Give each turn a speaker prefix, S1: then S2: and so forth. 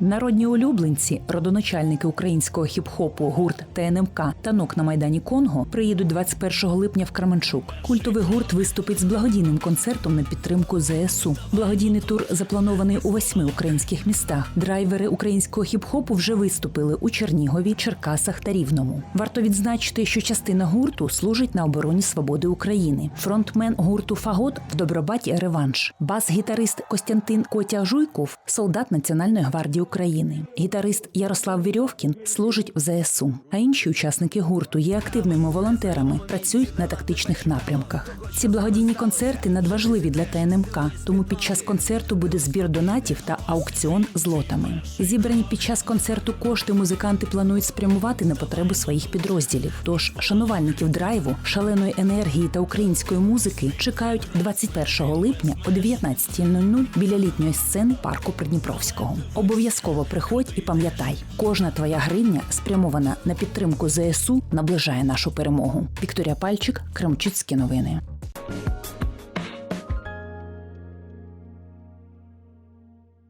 S1: Народні улюбленці, родоначальники українського хіп-хопу, гурт ТНМК «Танок на майдані Конго приїдуть 21 липня в Кременчук. Культовий гурт виступить з благодійним концертом на підтримку ЗСУ. Благодійний тур запланований у восьми українських містах. Драйвери українського хіп-хопу вже виступили у Чернігові, Черкасах та Рівному. Варто відзначити, що частина гурту служить на обороні свободи України. Фронтмен гурту Фагот в Добробаті реванш. Бас-гітарист Костянтин Котя Жуйков солдат Національної гвардії України. Гітарист Ярослав Вірьовкін служить в ЗСУ. А інші учасники гурту є активними волонтерами, працюють на тактичних напрямках. Ці благодійні концерти надважливі для ТНМК, тому під час концерту буде збір донатів та аукціон з лотами. Зібрані під час концерту кошти музиканти планують спрямувати на потреби своїх підрозділів. Тож шанувальників драйву, шаленої енергії та української музики чекають 21 липня о 19.00 біля літньої сцени парку Придніпровського. Обов'язково приходь і пам'ятай, кожна твоя гривня спрямована на підтримку ЗСУ наближає нашу перемогу. Вікторія Пальчик, Кремчицькі новини.